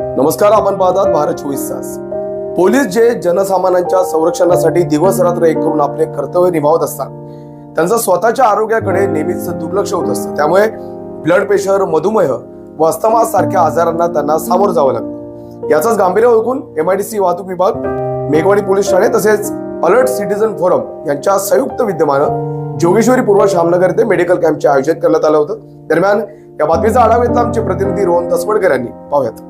नमस्कार आपण पाहतात भारत चोवीस तास. पोलीस जे जनसामान्यांच्या संरक्षणासाठी दिवस रात्र एक करून आपले कर्तव्य निभावत असतात त्यांचं स्वतःच्या आरोग्याकडे नेहमीच दुर्लक्ष होत असतं. त्यामुळे ब्लड प्रेशर मधुमेह व अस्थमा सारख्या आजारांना त्यांना सामोरं जावं लागतं. याचाच गांभीर्य ओळखून एमआयडीसी वाहतूक विभाग मेघवाडी पोलीस ठाणे तसेच अलर्ट सिटीझन फोरम यांच्या संयुक्त विद्यमानं जोगेश्वरी पूर्व शामनगर येथे मेडिकल कॅम्पचे आयोजन करण्यात आलं होतं. दरम्यान या बातमीचा आढावा घेतला आमचे प्रतिनिधी रोहन तसवडकर यांनी. पाहूयात.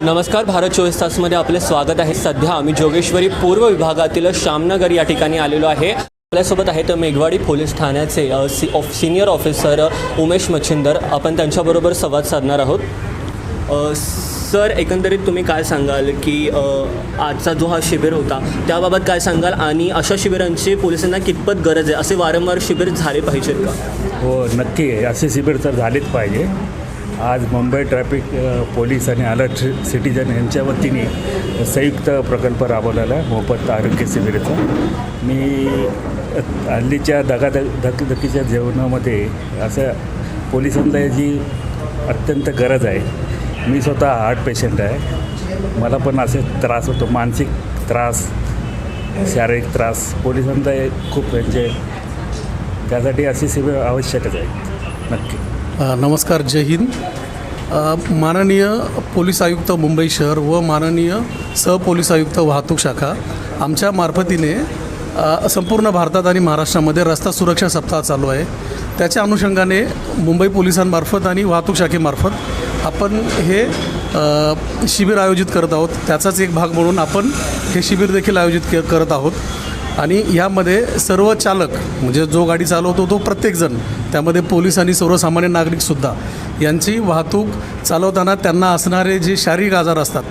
नमस्कार भारत चोवीस तासमध्ये आपले स्वागत आहे. सध्या आम्ही जोगेश्वरी पूर्व विभागातील श्यामनगर या ठिकाणी आलेलो आहे. आपल्यासोबत आहेत मेघवाडी पोलीस ठाण्याचे C of senior officer Umesh Machhindar. आपण त्यांच्याबरोबर संवाद साधणार आहोत. सर एकंदरीत तुम्ही काय सांगाल की आजचा जो हा शिबिर होता त्याबाबत काय सांगाल? आणि अशा शिबिरांची पोलिसांना कितपत गरज आहे? असे वारंवार शिबिर झाले पाहिजेत का? हो नक्की असे शिबिर तर झालेच पाहिजे. आज मुंबई ट्रॅफिक पोलीस आणि अलर्ट सिटीजन यांच्या वतीने संयुक्त प्रकल्प राबवलेला आहे मोफत आरोग्य शिबिराचा. मी हल्लीच्या दगादग धकीधकीच्या जेवणामध्ये असं पोलिसांना जी अत्यंत गरज आहे. मी स्वतः हार्ट पेशंट आहे. मला पण असे त्रास होतो मानसिक त्रास शारीरिक त्रास. पोलिसांचा हे खूप म्हणजे त्यासाठी अशी शिबिर आवश्यकच आहे नक्की. नमस्कार जय हिंद. माननीय पोलीस आयुक्त मुंबई शहर व माननीय सहपोलीस आयुक्त वाहतूक शाखा आमच्या मार्फतीने संपूर्ण भारतात आणि महाराष्ट्रामध्ये रस्ता सुरक्षा सप्ताह चालू आहे. त्याच्या अनुषंगाने मुंबई पोलिसांमार्फत आणि वाहतूक शाखेमार्फत आपण हे शिबिर आयोजित करत आहोत. त्याचाच एक भाग म्हणून आपण हे शिबिर देखील आयोजित के करत आहोत. आणि यामध्ये सर्व चालक म्हणजे जो गाडी चालवतो तो प्रत्येकजण त्यामध्ये पोलीस आणि सर्वसामान्य नागरिकसुद्धा यांची वाहतूक चालवताना त्यांना असणारे जे शारीरिक आजार असतात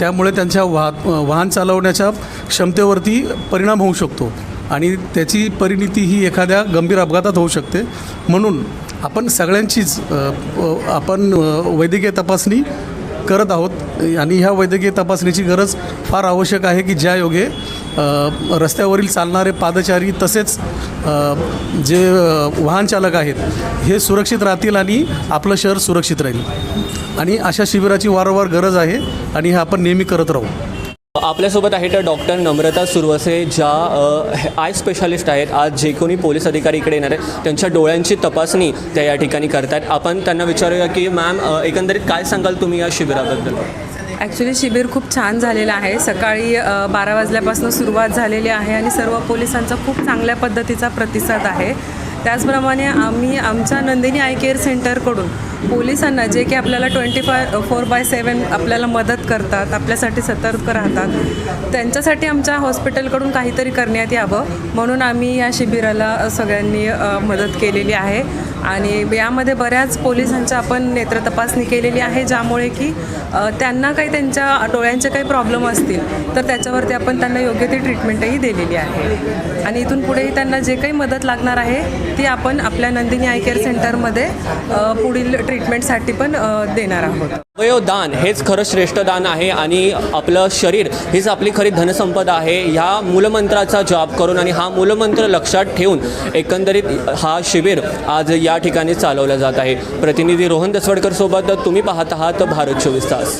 त्यामुळे त्यांच्या वाह वाहन चालवण्याच्या क्षमतेवरती परिणाम होऊ शकतो. आणि त्याची परिणिती ही एखाद्या गंभीर अपघातात होऊ शकते. म्हणून आपण सगळ्यांचीच आपण वैद्यकीय तपासणी करत आहोत. आणि ह्या वैद्यकीय तपासणीची गरज फार आवश्यक आहे की ज्या योगे रस्त्यावरील चालणारे पादचारी तसेच जे वाहन चालक आहेत हे सुरक्षित राहतील आणि आपलं शहर सुरक्षित राहील. आणि अशा शिबिराची वारंवार गरज आहे आणि हे आपण नेहमी करत राहू. आपल्यासोबत आहेत डॉक्टर नम्रता सुरवसे ज्या आय स्पेशालिस्ट आहेत. आज जे कोणी पोलीस अधिकारी इकडे येणार आहेत त्यांच्या डोळ्यांची तपासणी त्या या ठिकाणी करतात आपण त्यांना विचारूया की मॅम एकंदरीत काय सांगाल तुम्ही या शिबिराबद्दल? ॲक्च्युली शिबिर खूप छान झालेलं आहे. सकाळी बारा वाजल्यापासून सुरुवात झालेली आहे आणि सर्व पोलिसांचा खूप चांगल्या पद्धतीचा प्रतिसाद आहे. त्याचप्रमाणे आम्ही आमच्या नंदिनी आय केअर सेंटरकडून पोलिसांना जे की आपल्याला twenty five four by seven आपल्याला मदत करतात आपल्यासाठी सतर्क राहतात त्यांच्यासाठी आमच्या हॉस्पिटलकडून काहीतरी करण्यात यावं. म्हणून आम्ही या शिबिराला सगळ्यांनी मदत केलेली आहे. आणि यामध्ये बऱ्याच पोलिसांच्या आपण नेत्र तपासणी केलेली आहे ज्यामुळे की त्यांना काही त्यांच्या डोळ्यांचे काही प्रॉब्लेम असतील तर त्याच्यावरती आपण त्यांना योग्य ती ट्रीटमेंटही दिलेली आहे. आणि इथून पुढेही त्यांना जे काही मदत लागणार आहे ती आपण आपल्या नंदिनी आय केअर सेंटरमध्ये पुढील ट्रीटमेंटसाठी पण देणार आहोत. अवयवदान हेच खरं श्रेष्ठ दान आहे आणि आपलं शरीर हीच आपली खरी धनसंपदा आहे. ह्या मूलमंत्राचा जॉब करून आणि हा मूलमंत्र लक्षात ठेवून एकंदरीत हा शिबिर आज या ठिकाणी चालवला जात आहे प्रतिनिधी रोहन दसवडकर सोबत तुम्ही पाहत आहात भारत चोवीस तास.